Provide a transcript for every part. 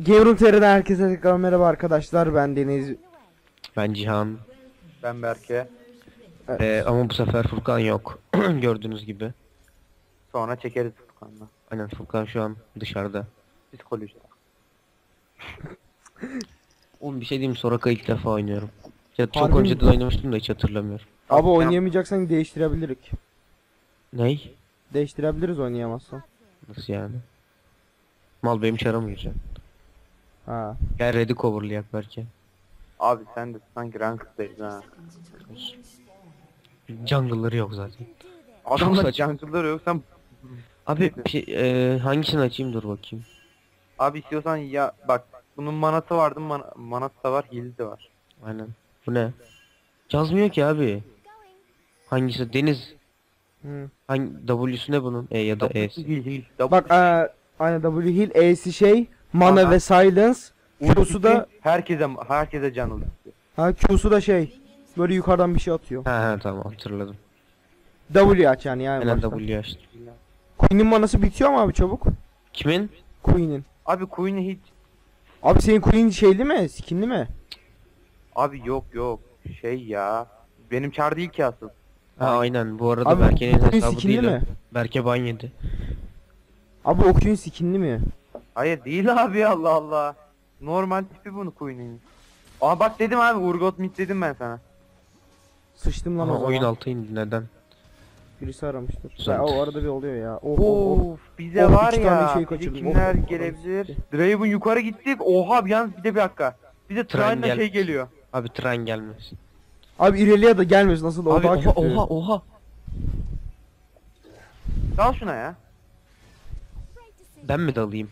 Gameroom TR'den herkese tekrar merhaba arkadaşlar ben Deniz. Ben Cihan. Ben Berke. Evet. Ee, ama bu sefer Furkan yok. Gördüğünüz gibi. Sonra çekeriz Furkan'la. Aynen Furkan şu an dışarıda. Psikoloji. Oğlum bir şey diyeyim Soraka ilk defa oynuyorum. Ya çok Harbi mi? önceden oynamıştım da hiç hatırlamıyorum. Abi oynayamayacaksan değiştirebiliriz. Ney? Değiştirebiliriz oynayamazsan. Nasıl yani? Mal benim mı gireceksin? Ha. Gel ready coverlayak belki. Abi sen de sanki ranked'dayız ha. Jungle'ları yok zaten. Adamda saçma. jungle'lar yok sen Abi şey, e, hangisini açayım dur bakayım. abi istiyorsan ya bak bunun manası vardı man manası da var heal'i de var. Aynen. Bu ne? Yazmıyor ki abi. Hangisi? Deniz. Hı. Hangi W'su ne bunun? E ya da E'si. Heal. Double Bak eee aynen W heal E'si şey mana ve silence. Q'su da herkese herkese canlı. ha Q'su da şey böyle yukarıdan bir şey atıyor. Ha ha tamam hatırladım. W aç yani yani. Aynen. W'yu açtım. Queen'in manası bitiyor mu abi çabuk? Kimin? Queen'in. Abi Queen'i hiç Abi senin Queen şeyli mi? Skinli mi? abi yok yok şey ya. Benim çar değil ki asıl. Ha aynen bu arada Abi Berke'nin Queen hesabı değil mi? Berke ban yedi. Abi o Queen skinli mi? Hayır değil abi Allah Allah. Normal tipi bunu Queen'in. Aa bak dedim abi Urgot mid dedim ben sana. Sıçtım lan Ama o zaman. oyun altı indi neden? Birisi aramıştır. Ya, o arada bir oluyor ya. Oh, oh, oh. Of bize Of, var iki tane ya. şey bize kaçırdım. kimler Of, of, gelebilir? Draven yukarı gittik. Oha bir yalnız bir de bir dakika. Bize Tren Trine'la gel- şey geliyor. Abi tren gelmesin. Abi İrelia da gelmesin nasıl o Abi daha oha kötü. oha oha. Dal şuna ya. Ben mi dalayım?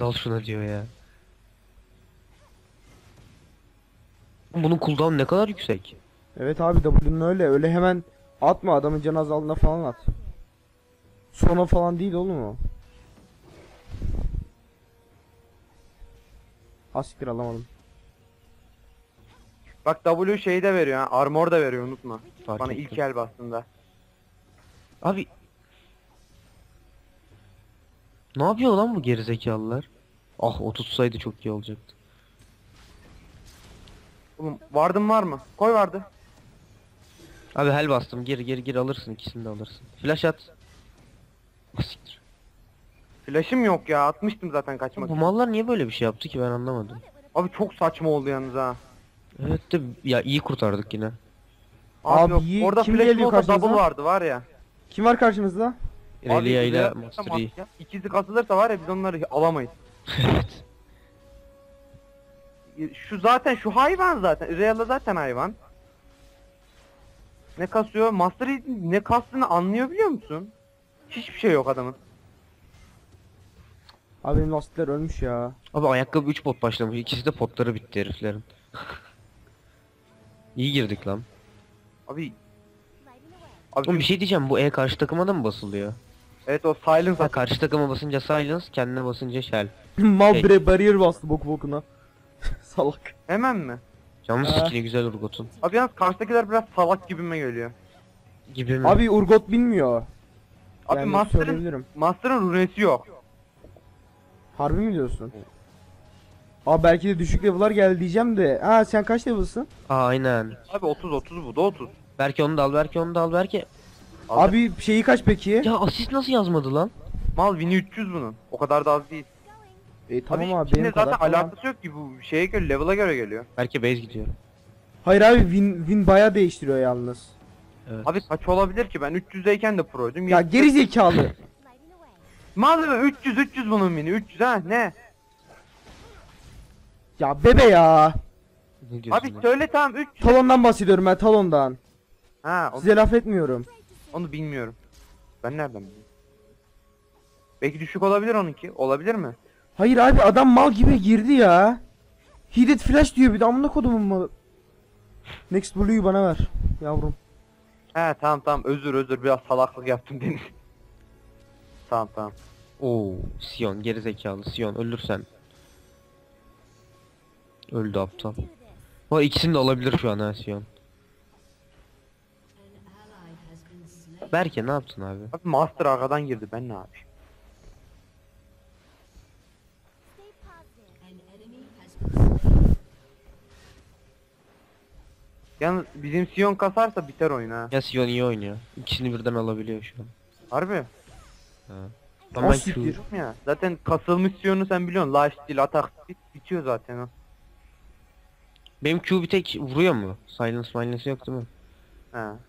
Dal şuna diyor ya. Bunun cooldown ne kadar yüksek? Evet abi W'nun öyle öyle hemen atma adamın canı azaldığında falan at. Sona falan değil oğlum o. Asiktir alamadım. Bak W şeyi de veriyor ha. Armor da veriyor unutma. Fark Bana ettim. ilk el bastığında. Abi Ne yapıyor lan bu gerizekalılar? Ah o tutsaydı çok iyi olacaktı. Oğlum vardın var mı? Koy vardı. Abi hel bastım geri geri geri alırsın ikisini de alırsın. Flash at. Ah, siktir. Flash'ım yok ya. Atmıştım zaten kaçmak Bu için. mallar niye böyle bir şey yaptı ki ben anlamadım. Abi çok saçma oldu yalnız ha. Evet de ya iyi kurtardık yine. Abi, Abi yok. iyi, Orada kim flash'ım geliyor olsa double karşınıza? vardı var ya. Kim var karşınızda? Abi, Relia ile Yi. Ya, İkisi kasılırsa var ya biz onları alamayız. Evet. Şu zaten şu hayvan zaten. Real'da zaten hayvan. Ne kasıyor? Master ne kastığını anlıyor biliyor musun? Hiçbir şey yok adamın. Abi benim lastikler ölmüş ya. Abi ayakkabı 3 pot başlamış. İkisi de potları bitti heriflerin. iyi girdik lan. Abi Abi Oğlum bir şey diyeceğim bu E karşı takıma da mı basılıyor? Evet o silence Ha, at- karşı takıma basınca silence, kendine basınca shell. Mal Hey. bire bariyer bastı boku bokuna. Salak. Hemen mi? Canlı Ha. güzel Urgot'un. Abi yalnız karşıdakiler biraz salak gibime geliyor. Gibi mi? Abi Urgot bilmiyor. Abi yani Master'ın söyleyebilirim. Master'ın runesi yok. Harbi mi diyorsun? Abi belki de düşük level'lar geldi diyeceğim de. Ha sen kaç level'sın? Aa, aynen. Abi 30 30 bu da 30. Belki onu da al, belki onu da al, belki. Abi, Abi şeyi kaç peki? Ya asist nasıl yazmadı lan? mal 1300 bunun. O kadar da az değil. E tamam abi, benim zaten kadar falan. alakası yok ki bu şeye göre level'a göre geliyor. Belki base gidiyor. Hayır abi win, win bayağı değiştiriyor yalnız. Evet. Abi kaç olabilir ki ben 300'deyken de proydum. Ya geri zekalı. Malzeme 300 300 bunun mini 300 ha ne? ya bebe ya. ne diyorsun Abi lan? söyle tamam 300. Talondan bahsediyorum ben talondan. Ha o- Size laf etmiyorum. Onu bilmiyorum. Ben nereden bileyim? Belki düşük olabilir onunki. Olabilir mi? Hayır abi adam mal gibi girdi ya. Hidet flash diyor bir de amına kodumun malı. Next Blue'yu bana ver yavrum. He tamam tamam özür özür biraz salaklık yaptım Deniz. tamam tamam. Oo, Sion gerizekalı Sion ölürsen. Öldü aptal. Var ikisini de alabilir şu an ha Sion. Berke ne yaptın abi? Abi Master arkadan girdi ben ne yapayım? Yalnız bizim Sion kasarsa biter oyun ha. Ya Sion iyi oynuyor. İkisini birden alabiliyor şu an. Harbi. Ben. Q... Diyorum ya. Zaten kasılmış Sion'u sen biliyorsun. Life steal, atak speed bitiyor zaten o. Benim Q bir tek vuruyor mu? Silence silence yok değil mi? He.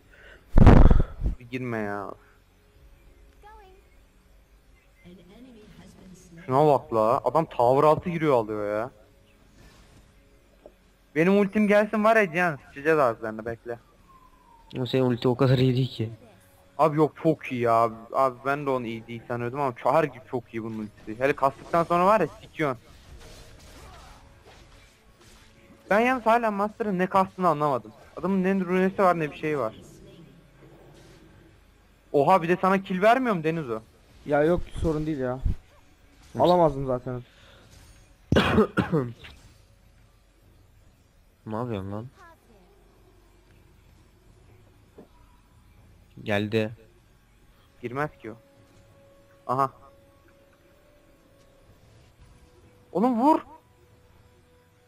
Girme ya. Şuna bak la. Adam tower altı giriyor alıyor ya. Benim ultim gelsin var ya Cihan sıçacağız ağızlarına bekle. Ama senin ulti o kadar iyi değil ki. Abi yok çok iyi abi. Abi ben de onu iyi değil sanıyordum ama çağır gibi çok iyi bunun ultisi. Hele kastıktan sonra var ya sikiyorsun. Ben yalnız hala Master'ın ne kastını anlamadım. Adamın ne runesi var ne bir şey var. Oha bir de sana kill vermiyor mu Deniz o? Ya yok sorun değil ya. Alamazdım zaten. Ne yapıyorsun lan? Geldi. Girmez ki o. Aha. Oğlum vur.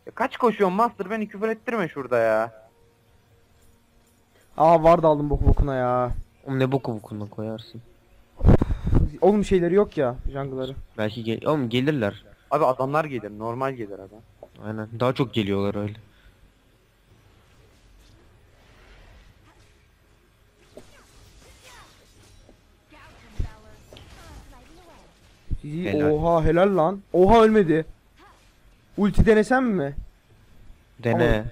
Ya kaç koşuyorsun Master beni küfür ettirme şurada ya. Aa var da aldım boku bokuna ya. Oğlum ne boku bokuna koyarsın. Oğlum şeyleri yok ya jungle'ları. Belki gel Oğlum gelirler. Abi adamlar gelir normal gelir adam. Aynen. Daha çok geliyorlar öyle. İyi, Helal. Oha helal lan. Oha ölmedi. Ulti denesem mi? Dene.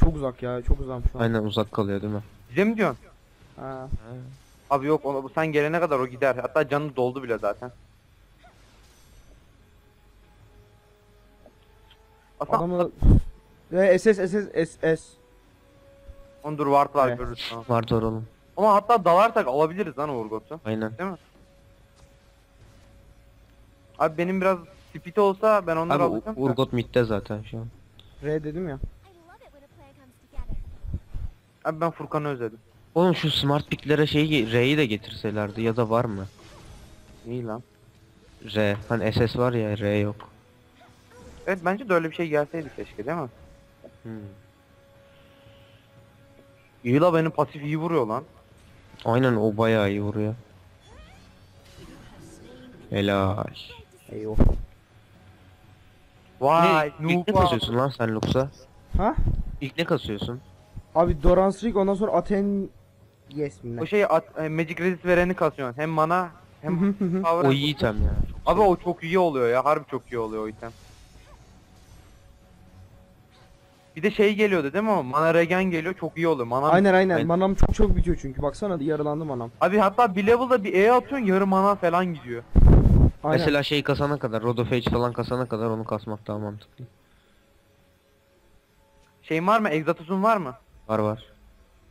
Çok uzak ya çok uzak şu an. Aynen uzak kalıyor değil mi? Bize mi diyorsun? Ha. Abi yok ona, sen gelene kadar o gider. Hatta canı doldu bile zaten. Aslında Adamı ve SS SS SS. onu dur ward var Evet. görürüz. tamam. Vardı oğlum. Ama hatta dalarsak alabiliriz lan Urgot'u. Aynen. Değil mi? Abi benim biraz speed olsa ben onları Abi alacağım. da. Urgot midde zaten şu an. R dedim ya. Abi ben Furkan'ı özledim. Oğlum şu smart picklere şeyi R'yi de getirselerdi ya da var mı? İyi lan. R. Hani SS var ya R yok. Evet bence de öyle bir şey gelseydi keşke değil mi? Hmm. İyi la benim pasif iyi vuruyor lan. Aynen o bayağı iyi vuruyor. Helal. Eyvah. Vay ne, ilk ne noob kasıyorsun lan sen Lux'a? Ha? İlk ne kasıyorsun? Abi Doran Streak ondan sonra Aten Yes? O şey at, e, Magic Resist vereni kasıyorsun. Hem mana hem power. O iyi item ya. Abi o çok iyi oluyor ya. Harbi çok iyi oluyor o item. Bir de şey geliyordu değil mi o? Mana regen geliyor çok iyi oluyor. Mana Aynen aynen. Manam çok çok bitiyor çünkü. Baksana yarılandı manam. Abi hatta bir level'da bir E atıyorsun yarı mana falan gidiyor. Aynen. Mesela şey kasana kadar, Rodofage falan kasana kadar onu kasmak daha mantıklı. Şeyin var mı? Exatus'un var mı? Var var.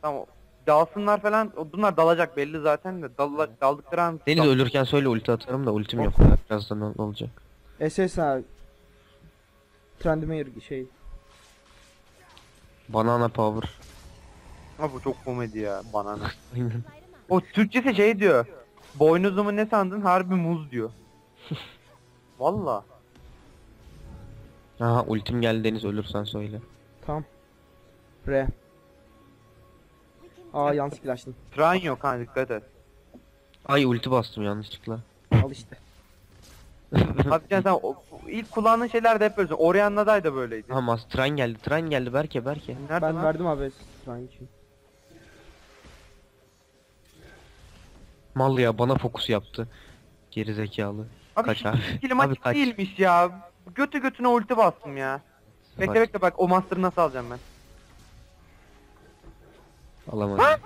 Tamam. Dalsınlar falan. o- Bunlar dalacak belli zaten de. Dal, daldıkları an. Deniz dal- ölürken söyle ulti atarım da ultim yok. Birazdan ol- olacak. SS ha. Trendime şey. Banana power. Ha bu çok komedi ya. Banana. Aynen. o Türkçesi şey diyor. Boynuzumu ne sandın? Harbi muz diyor. Valla. Aha ultim geldi Deniz ölürsen söyle. Tamam. R. Aa yanlış flashtım. Tran yok ha dikkat et. Ay ulti bastım yanlışlıkla. Al işte. Abi sen, o- ilk kullandığın şeyler de hep böyle. Orianna'da da böyleydi. Aha mas tren geldi. Tren geldi Berke Berke. Nerede Ben lan? verdim abi Strine için. Mal ya bana fokus yaptı. Geri zekalı. Abi Kaç abi? ikili Abi kaç? değilmiş ya. Götü götüne ulti bastım ya. Bekle Kaç? bekle bak o master'ı nasıl alacağım ben. Alamadım. Ha?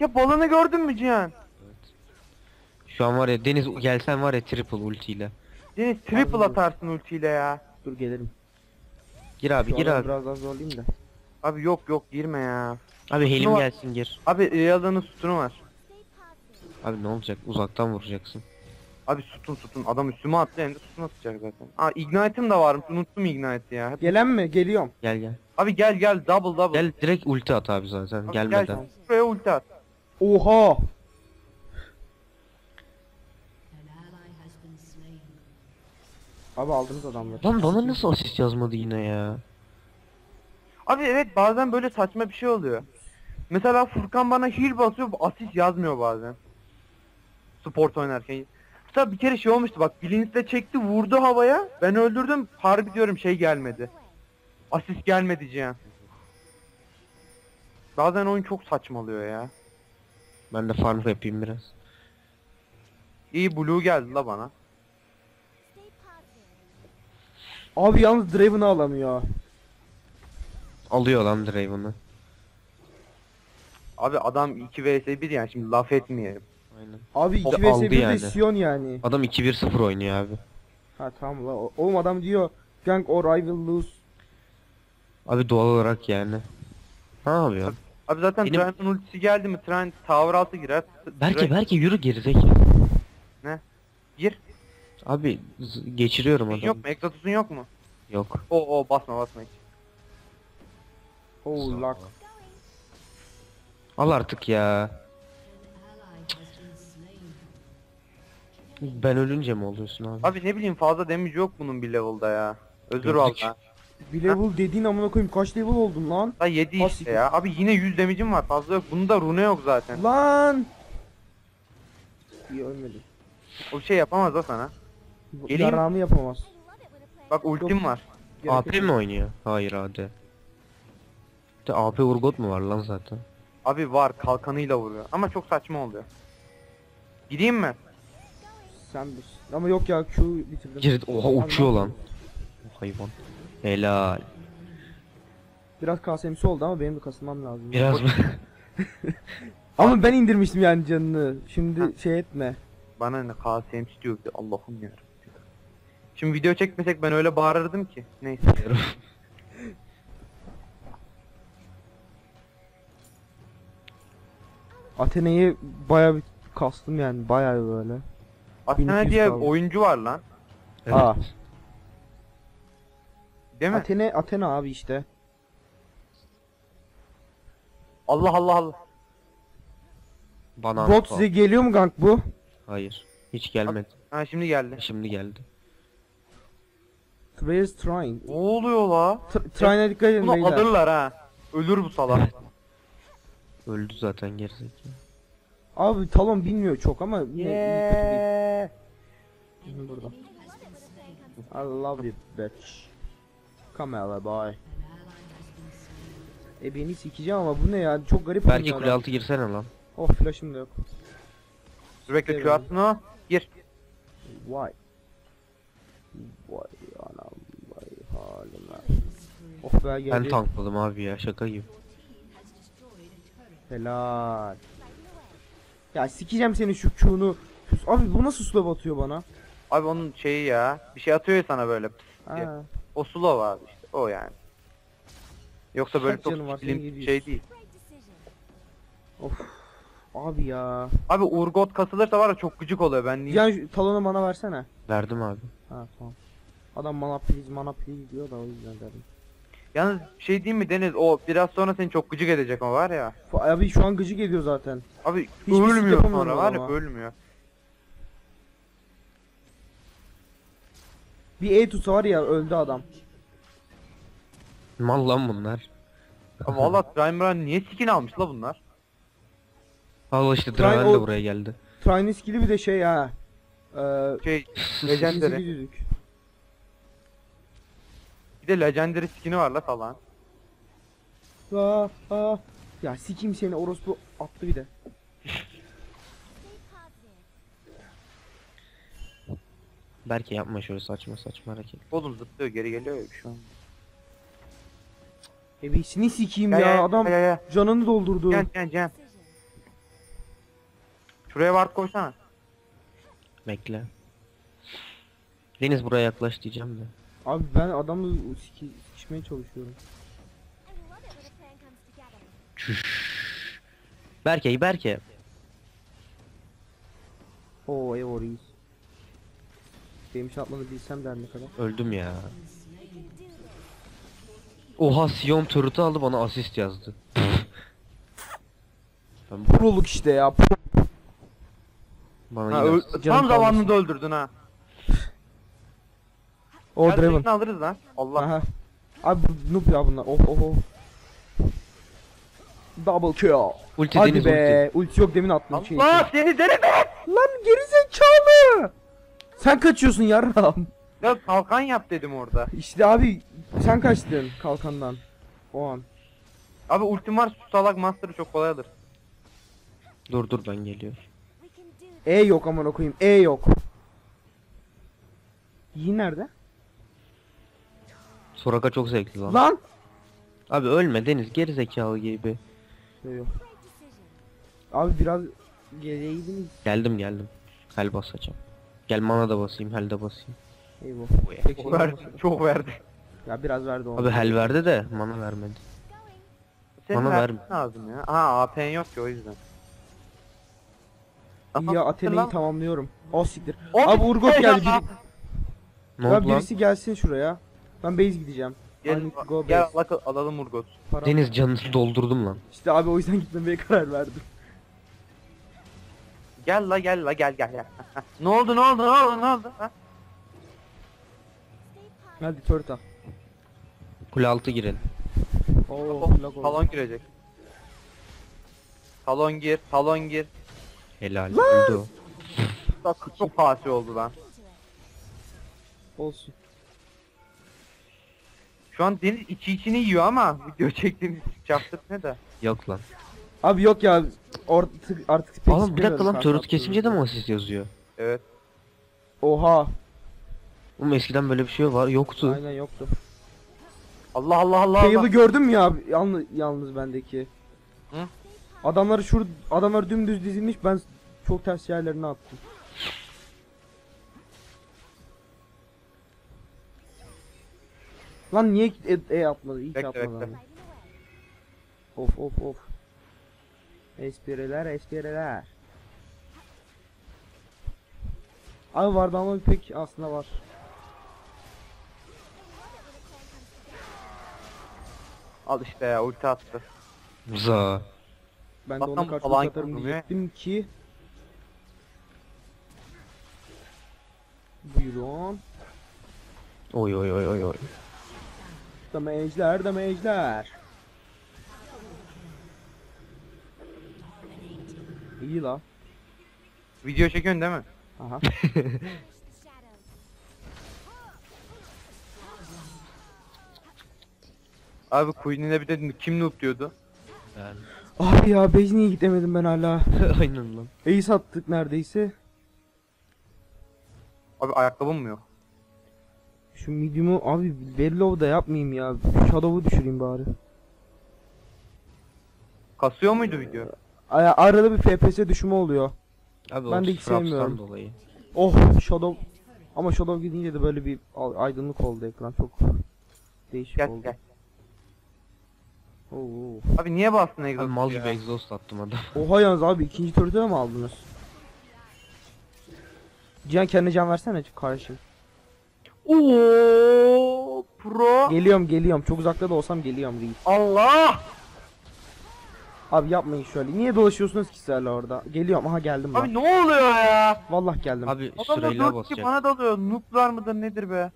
Ya balını gördün mü Cihan? Şu an var ya Deniz gelsen var ya triple ultiyle. Deniz triple atarsın ultiyle ya. Dur gelirim. Gir abi Şu gir adamı abi. Biraz daha zorlayayım da. Abi yok yok girme ya. Abi helim Şunu- gelsin gir. Abi Real'danın sütunu var. Abi ne olacak uzaktan vuracaksın. Abi sütun sütun adam üstüme attı hem de sütun atacak zaten. Aa ignite'ım da varmış unuttum ignite'ı ya. Hep- Gelen mi? Geliyorum. Gel gel. Abi gel gel double double. Gel direkt ulti at abi zaten Abi gelmeden. Gel şuraya ulti at. Oha. Abi aldınız adamları. Lan bana nasıl asist yazmadı yine ya? Abi evet bazen böyle saçma bir şey oluyor. Mesela Furkan bana heal basıyor asist yazmıyor bazen. Sport oynarken. Mesela bir kere şey olmuştu bak bilinçle çekti vurdu havaya ben öldürdüm harbi diyorum şey gelmedi. Asist gelmedi Cihan. Bazen oyun çok saçmalıyor ya. Ben de farm yapayım biraz. İyi blue geldi la bana. Abi yalnız Draven'ı alamıyor. Alıyor lan Draven'ı. Abi adam 2 vs 1 yani şimdi laf etmeyelim. Aynen. Abi O 2 vs aldı 1 de yani. Sion yani. Adam 2-1-0 oynuyor abi. Ha tamam la. Oğlum adam diyor Gang or I will lose. Abi doğal olarak yani. Ne yapıyor? Abi zaten Benim- Trent'in ultisi geldi mi Trent tower altı girer. Berke Direkt Berke yürü gerizekalı. Gir. Abi z- geçiriyorum Yok adamı. mu? Exodus'un yok mu? Yok. O o basma basma hiç. Oh luck. Al artık ya. Ben ölünce mi oluyorsun abi? Abi ne bileyim fazla damage yok bunun bir level'da ya. Özür Gördük. valla. Bir level dediğin amına koyayım kaç level oldun lan? Da 7 Pas işte ya. Abi yine 100 damage'im var fazla yok. Bunda rune yok zaten. Lan! İyi ölmedi. O bir şey yapamaz o sana. Geleyim. Yarağımı yapamaz. Bak ultim var. Gerek AP yok. mi oynuyor? Hayır AD. De AP Urgot mu var lan zaten? Abi var kalkanıyla vuruyor. Ama çok saçma oluyor. Gideyim mi? Sen bilirsin. Ama yok ya Q bitirdim. Geri oha Abi uçuyor lan. O hayvan. Helal. Biraz kasemsi oldu ama benim de kasılmam lazım. Biraz mı? Ama ben indirmiştim yani canını. Şimdi Ha. şey etme. Bana ne KSM istiyor bir de Allah'ım ya. Şimdi video çekmesek ben öyle bağırırdım ki. Neyse. Atene'yi baya bir kastım yani baya böyle. Athena 1200 diye kaldı. oyuncu var lan. Evet. Aa. Değil mi? Athene Athena abi işte. Allah Allah Allah. Bana Bot size geliyor mu gank bu? Hayır. Hiç gelmedi. Ha şimdi geldi. Şimdi geldi. Where's trying? Ne oluyor la? Tr- Trying'e dikkat edin Bunu beyler. alırlar ha. Ölür bu salak. Öldü zaten gerizekalı. Abi Talon bilmiyor çok ama yine iyi kötü değil. Hı, Burada. I love you bitch. Here boy. E beni sikeceğim ama bu ne ya çok garip Belki kule altı girsene lan. Oh flash'ım da yok. Dur bekle Q attın o. Gir. Vay. Vay anam vay halime. Oh be Ben geldi. tankladım abi ya şaka gibi. Helal. Ya sikeceğim senin şu Q'nu. Abi bu nasıl slow atıyor bana? Abi onun şeyi ya. Bir şey atıyor ya sana böyle. Ha. O slow abi işte. O yani. Yoksa böyle Kaç çok canı var? Senin şey değil. Of. Abi ya. Abi Urgot kasılırsa var ya çok gıcık oluyor ben diyeyim. Yani şu talonu bana versene. Verdim abi. Ha tamam. Adam mana please mana please diyor da o yüzden dedim. Yalnız şey diyeyim mi Deniz o biraz sonra seni çok gıcık edecek o var ya. Fa- Abi şu an gıcık ediyor zaten. Abi Hiçbir şey ölmüyor yapamıyorum sonra var ya ama. ölmüyor. Bir E tutsa var ya öldü adam. Mal lan bunlar. Ama valla Trimeran niye skin almış la bunlar? Allah işte Try Draven o- de buraya geldi. Trine skill'i bir de şey ha. Eee Şey Legendary. 28 yüzük. Bir de Legendary skin'i var la falan. Aa, aa. Ya sikim seni orospu attı bir de. Belki yapma şöyle saçma saçma hareket. Oğlum zıplıyor geri geliyor ya şu an. Ebesini sikeyim ya, adam Ya ya canını doldurdu. Cem Cem Cem. Şuraya ward koysana. Bekle. Deniz buraya yaklaş diyeceğim de. Abi ben adamla siki, sikişmeye çalışıyorum. Çüş. Berke Berke. Oo Evo reis. Benim şey atmanı bilsem der ne kadar. Öldüm ya. Oha Sion turret'ı aldı bana asist yazdı. ben bu- Proluk işte ya. pro- bana Ha, yine öl- asist- Canım tam zamanında öldürdün ha. O Draven. tekini alırız lan. Allah. Aha. Abi bu noob ya bunlar. Oh oh oh. Double kill. Ulti Hadi deniz be. Ulti. yok demin attım. Şey, Allah seni deri be. Lan gerizekalı. Sen kaçıyorsun yarram. Ya kalkan yap dedim orada. İşte abi sen kaçtın kalkandan. O an. Abi ultim var şu salak master'ı çok kolay alır. Dur dur ben geliyorum. E yok aman koyayım. E yok. Yi nerede? Soraka çok zevkli lan. Lan. Abi ölme Deniz geri zekalı gibi. Şey yok. Abi biraz geriye gidiniz. Geldim geldim. Hel basacağım. Gel mana da basayım, hel de basayım. Eyvah. Tek şey Çok verdi. Çok verdi. Ya biraz verdi onu. Abi hel verdi de mana vermedi. Senin Bana vermen verme. lazım ya. Aha AP'n yok ki o yüzden. İyi ya Athena'yı Lan. tamamlıyorum. O siktir. Abi Urgot şey geldi. ya. Biri, Ne ya oldu lan? birisi gelsin şuraya. Ben base gideceğim. Gel, to go gel base. al- alalım Urgot. Param- Deniz canını doldurdum lan. İşte abi o yüzden gitmemeye karar verdim. Gel la gel la gel gel gel. ne oldu ne oldu ne oldu ne oldu? Ha? Hadi turta. Kule altı girelim. Oo, Oh, lag oldu. salon girecek. Salon gir, salon gir. Helal. Öldü o. Bak çok pasi oldu lan. Olsun. Şu an Deniz içi içini yiyor ama video çektiğimiz çaktır ne de. Yok lan. Abi yok ya artık artık pek Oğlum bir dakika lan karşı kesince de mi asist yazıyor? Evet. Oha. Oğlum eskiden böyle bir şey var yoktu. Aynen yoktu. Allah Allah Allah Fail'ı Allah. gördün mü ya abi? Yalnız, yalnız bendeki. Hı? Adamlar şur adamlar dümdüz dizilmiş ben çok ters yerlerine attım. Lan niye e, e atmadı? İyi ki Bekle, atmadı. bekle. Of of of. Espriler espriler. Abi vardı ama pek aslında var. Al işte ya ulti attı. Za. Ben de ona Zaten karşı falan atarım diyecektim ki. Buyurun. Oy oy oy oy oy. Damage'ler damage'ler. İyi la. Video çekiyorsun değil mi? Aha. Abi Queen'ine bir de kim noob diyordu. Ben. Abi ya base niye gidemedim ben hala. Aynen lan. Ace attık neredeyse. Abi ayakkabım mı yok? Şu medium'u abi very low da yapmayayım ya. Shadow'u düşüreyim bari. Kasıyor muydu video? Arada bir FPS düşümü oluyor. Abi Ben de hiç sevmiyorum. dolayı. Oh Shadow. Ama Shadow gidince de böyle bir aydınlık oldu ekran. Çok değişik Gel oldu. gel. Oo. Abi niye bastın Abi egzozu mal ya? gibi exhaust attım adam. Oha yalnız abi ikinci de mi aldınız? Cihan kendine can versene kardeşim. Oo pro. Geliyorum geliyorum. Çok uzakta da olsam geliyorum reis. Allah. Abi yapmayın şöyle. Niye dolaşıyorsunuz ki sizlerle orada? Geliyorum. Aha geldim ben. Abi ne oluyor ya? Vallahi geldim. Abi Adamlar sırayla dört basacak. kişi bana dalıyor. Nooblar mıdır nedir be?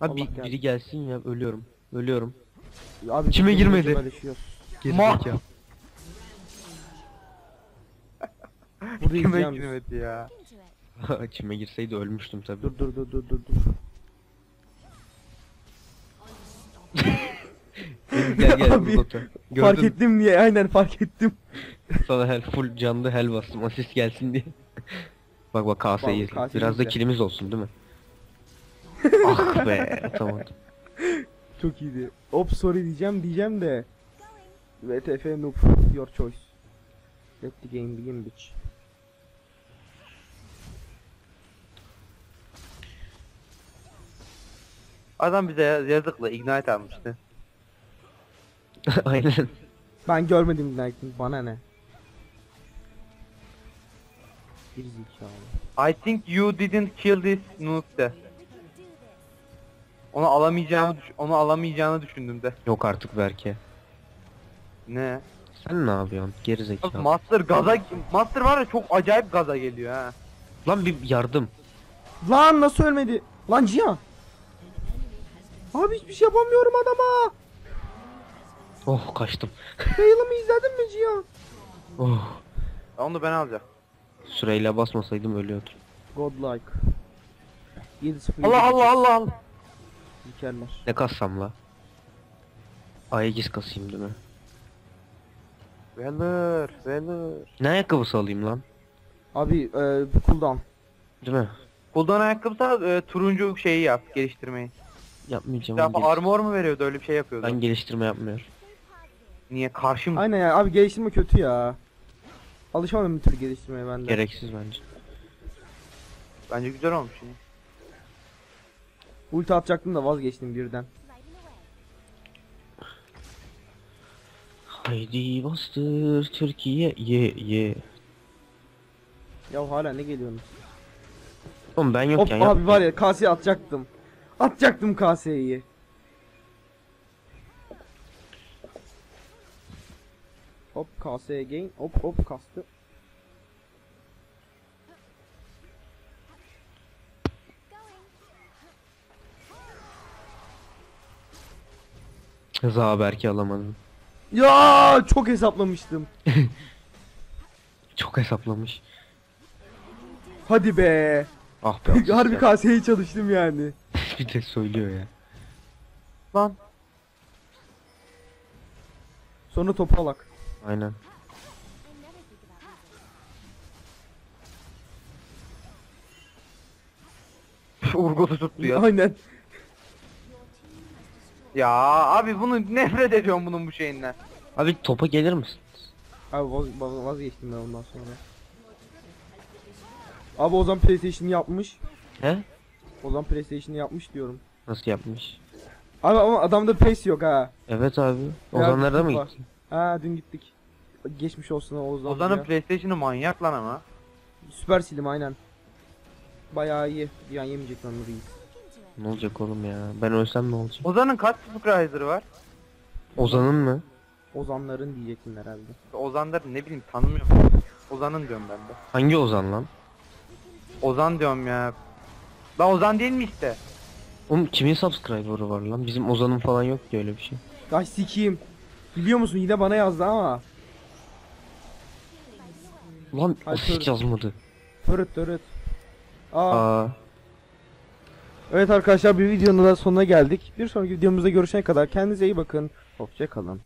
Abi Allah bir- biri gelsin ya ölüyorum. Ölüyorum. Abi İçime biz girmedi. şey yok. Gerizekalı. Burayı Kime girmedi ya? İçime girseydi ölmüştüm tabii. Dur dur dur dur dur dur. gel gel Abi, Urgot'a. Fark Gördün ettim diye aynen fark ettim. sana hel full canlı hel bastım asist gelsin diye. bak bak Vallahi kaseyi Biraz da izle. kilimiz olsun değil mi? ah be tamam. Çok iyiydi. Hop sorry diyeceğim diyeceğim de. VTF noob your choice. Let the game begin bitch. Adam bize yaz- yazıkla ignite almıştı. Aynen. Ben görmedim Knight'ın bana ne? Bir zekalı. I think you didn't kill this noob de. Onu alamayacağımı düş- onu alamayacağını düşündüm de. Yok artık Berke. Ne? Sen ne yapıyorsun? Abi Gerizekalı. Master gaza Master var ya çok acayip gaza geliyor ha. Lan bir yardım. Lan nasıl ölmedi? Lan Cihan. Abi hiçbir şey yapamıyorum adama. Oh kaçtım. Fail'ımı izledin mi Cihan? Oh. Onu ben alacağım. Süreyle basmasaydım ölüyordum. Godlike. 7 0 Allah Allah Allah Allah. Dikerler. Ne kassam la? Aegis kasayım değil mi? Velir, velir. Ne ayakkabısı alayım lan? Abi e, cooldown. Değil mi? Kuldan ayakkabısı e, turuncu şeyi yap, geliştirmeyi. Yapmayacağım. Ya onu armor mu veriyordu öyle bir şey yapıyordu. Ben geliştirme yapmıyorum. Niye karşı mı? Aynen ya abi geliştirme kötü ya. Alışamadım bir tür geliştirmeye ben de. Gereksiz bence. Bence güzel olmuş yine. Ulti atacaktım da vazgeçtim birden. Haydi bastır Türkiye ye ye. Ya hala ne geliyorsunuz? Oğlum ben Hop yokken abi yap- var ya kaseye atacaktım. Atacaktım kaseyi. Hop kaseye gain. Hop hop kastı. Za belki alamadım. Ya çok hesaplamıştım. Çok hesaplamış. Hadi be. Ah be. Harbi kaseye çalıştım yani. bir de söylüyor ya. Lan. Sonra topalak. Aynen. Urgotu tuttu ya. Aynen. Ya abi bunu nefret ediyorum bunun bu şeyinden. Abi topa gelir misin? Abi vaz, vaz- vazgeçtim ben ondan sonra. Abi o zaman PlayStation yapmış. He? O zaman PlayStation yapmış diyorum. Nasıl yapmış? Abi ama adamda PES yok ha. Evet abi. Ozanlarda mı gittin? Ha dün gittik. Geçmiş olsun Oğuzhan. Ozan'ın. PlayStation'ı manyak lan ama. Süper silim aynen. Bayağı iyi. Bir an yemeyecek lan Nuri'yi. Ne olacak oğlum ya? Ben ölsem ne olacak? Ozan'ın kaç Subscriber'ı var? Ozan'ın mı? Ozanların diyecektin herhalde. Ozan'ları ne bileyim tanımıyorum. Ozan'ın diyorum ben de. Hangi Ozan lan? Ozan diyorum ya. La Ozan değil mi işte? Oğlum kimin subscriber'ı var lan? Bizim Ozan'ın falan yok ki öyle bir şey. Ay sikiyim. Biliyor musun yine bana yazdı ama. Lan Hayır, of hiç yazmadı. Törüt törüt. Aa, Aa. evet arkadaşlar bir videonun da sonuna geldik. Bir sonraki videomuzda görüşene kadar kendinize iyi bakın. Hoşça kalın.